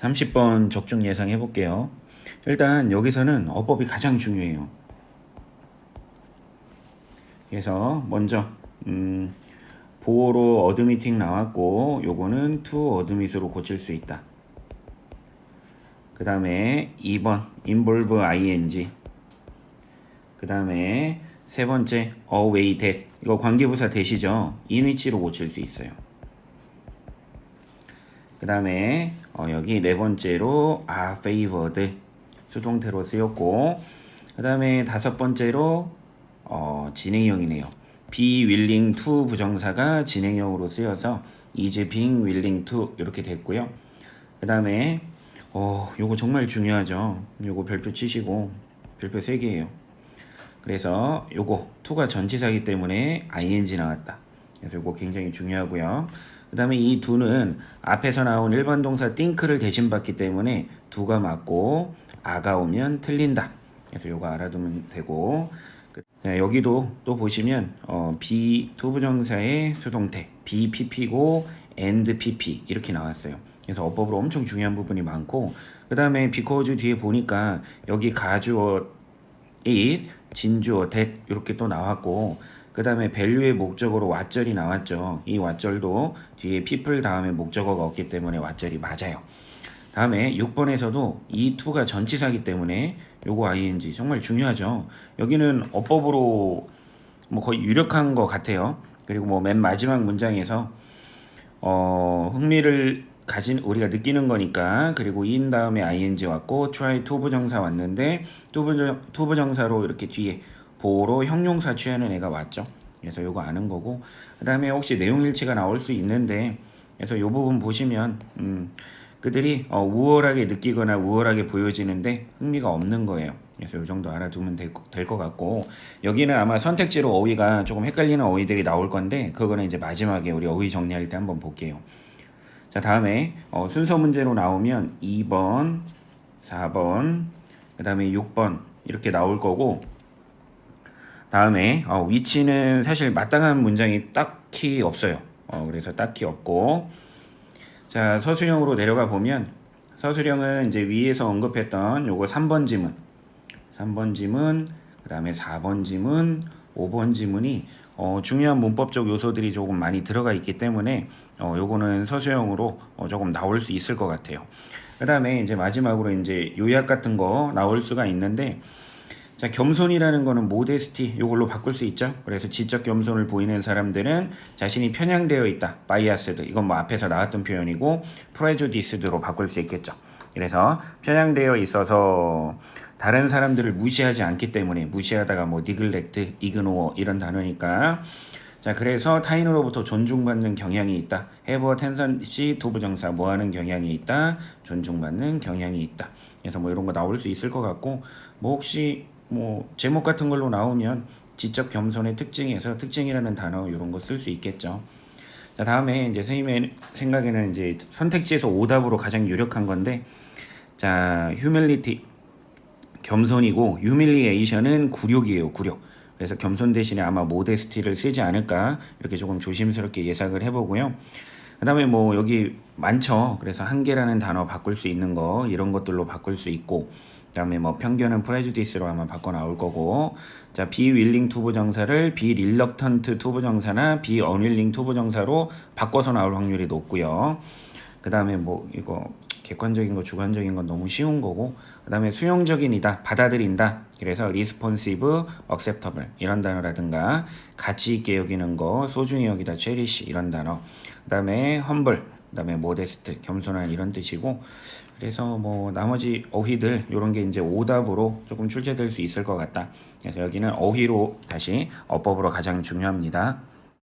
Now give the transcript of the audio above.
30번 적중 예상해 볼게요. 일단 여기서는 어법이 가장 중요해요. 그래서 먼저 음, 보호로 어드미팅 나왔고 요거는 투 어드밋으로 고칠 수 있다. 그 다음에 2번 involve ing 그 다음에 세 번째 away that 이거 관계부사 대시죠 in which로 고칠 수 있어요 그 다음에 어, 여기 네 번째로 are favored 수동태로 쓰였고 그 다음에 다섯 번째로 어, 진행형이네요 be willing to 부정사가 진행형으로 쓰여서 is being willing to 이렇게 됐고요 그 다음에 어, 요거 정말 중요하죠. 요거 별표 치시고 별표 3개예요. 그래서 요거 투가 전치사기 때문에 ing 나왔다. 그래서 요거 굉장히 중요하고요. 그 다음에 이 두는 앞에서 나온 일반 동사 think를 대신 받기 때문에 두가 맞고 아가 오면 틀린다. 그래서 요거 알아두면 되고 그- 네, 여기도 또 보시면 어, be 투부정사의 수동태 be pp고 and pp 이렇게 나왔어요. 그래서 어법으로 엄청 중요한 부분이 많고 그 다음에 because 뒤에 보니까 여기 가주어 it, 진주어 that 이렇게 또 나왔고 그 다음에 value의 목적으로 왓절이 나왔죠. 이 왓절도 뒤에 people 다음에 목적어가 없기 때문에 왓절이 맞아요. 다음에 6번에서도 이 투가 전치사기 때문에 요거 ing 정말 중요하죠. 여기는 어법으로 뭐 거의 유력한 것 같아요. 그리고 뭐 맨 마지막 문장에서 어, 흥미를 가진 우리가 느끼는 거니까 그리고 in 다음에 ing 왔고 try to 부정사 왔는데 to 부정 부정사로 이렇게 뒤에 보로 형용사 취하는 애가 왔죠. 그래서 요거 아는 거고 그 다음에 혹시 내용 일치가 나올 수 있는데 그래서 요 부분 보시면 음, 그들이 어, 우월하게 느끼거나 우월하게 보여지는데 흥미가 없는 거예요. 그래서 요 정도 알아두면 될것 같고 여기는 아마 선택지로 어휘가 조금 헷갈리는 어휘들이 나올 건데 그거는 이제 마지막에 우리 어휘 정리할 때 한번 볼게요. 자 다음에 어, 순서 문제로 나오면 2번, 4번, 그 다음에 6번 이렇게 나올 거고 다음에 어, 위치는 사실 마땅한 문장이 딱히 없어요. 어, 그래서 딱히 없고 자 서술형으로 내려가 보면 서술형은 이제 위에서 언급했던 요거 3번 지문 3번 지문 그 다음에 4번 지문 5번 지문이 어, 중요한 문법적 요소들이 조금 많이 들어가 있기 때문에 어, 요거는 서술형으로 어, 조금 나올 수 있을 것 같아요. 그 다음에 이제 마지막으로 이제 요약 같은 거 나올 수가 있는데 자 겸손이라는 거는 모데스티 요걸로 바꿀 수 있죠. 그래서 지적 겸손을 보이는 사람들은 자신이 편향되어 있다. 바이아스드 이건 뭐 앞에서 나왔던 표현이고 프레주디스드로 바꿀 수 있겠죠. 그래서 편향되어 있어서 다른 사람들을 무시하지 않기 때문에 무시하다가 뭐 니글렉트, 이그노어 이런 단어니까 자 그래서 타인으로부터 존중받는 경향이 있다. 해버 텐선시 두부정사 뭐하는 경향이 있다. 존중받는 경향이 있다. 그래서 뭐 이런 거 나올 수 있을 것 같고 뭐 혹시 뭐 제목 같은 걸로 나오면 지적 겸손의 특징에서 특징이라는 단어 이런 거 쓸 수 있겠죠. 자 다음에 이제 선생님의 생각에는 이제 선택지에서 오답으로 가장 유력한 건데 자 휴밀리티 겸손이고 유밀리에이션은 굴욕이에요 굴욕. 그래서 겸손 대신에 아마 모데스티를 쓰지 않을까 이렇게 조금 조심스럽게 예상을 해보고요. 그다음에 뭐 여기 많죠. 그래서 한계라는 단어 바꿀 수 있는 거 이런 것들로 바꿀 수 있고 그다음에 뭐 편견은 프레주디스로 아마 바꿔 나올 거고. 자 be willing to 부정사를 be reluctant to 부정사나 be unwilling to 부정사로 바꿔서 나올 확률이 높고요. 그다음에 뭐 이거 객관적인 거 주관적인 건 너무 쉬운 거고. 그다음에 수용적인이다 받아들인다. 그래서 responsive, acceptable 이런 단어라든가 가치 있게 여기는 거 소중히 여기다 cherish 이런 단어. 그다음에 humble 그다음에 modest 겸손한 이런 뜻이고 그래서 뭐 나머지 어휘들 이런 게 이제 오답으로 조금 출제될 수 있을 것 같다 그래서 여기는 어휘로 다시 어법으로 가장 중요합니다.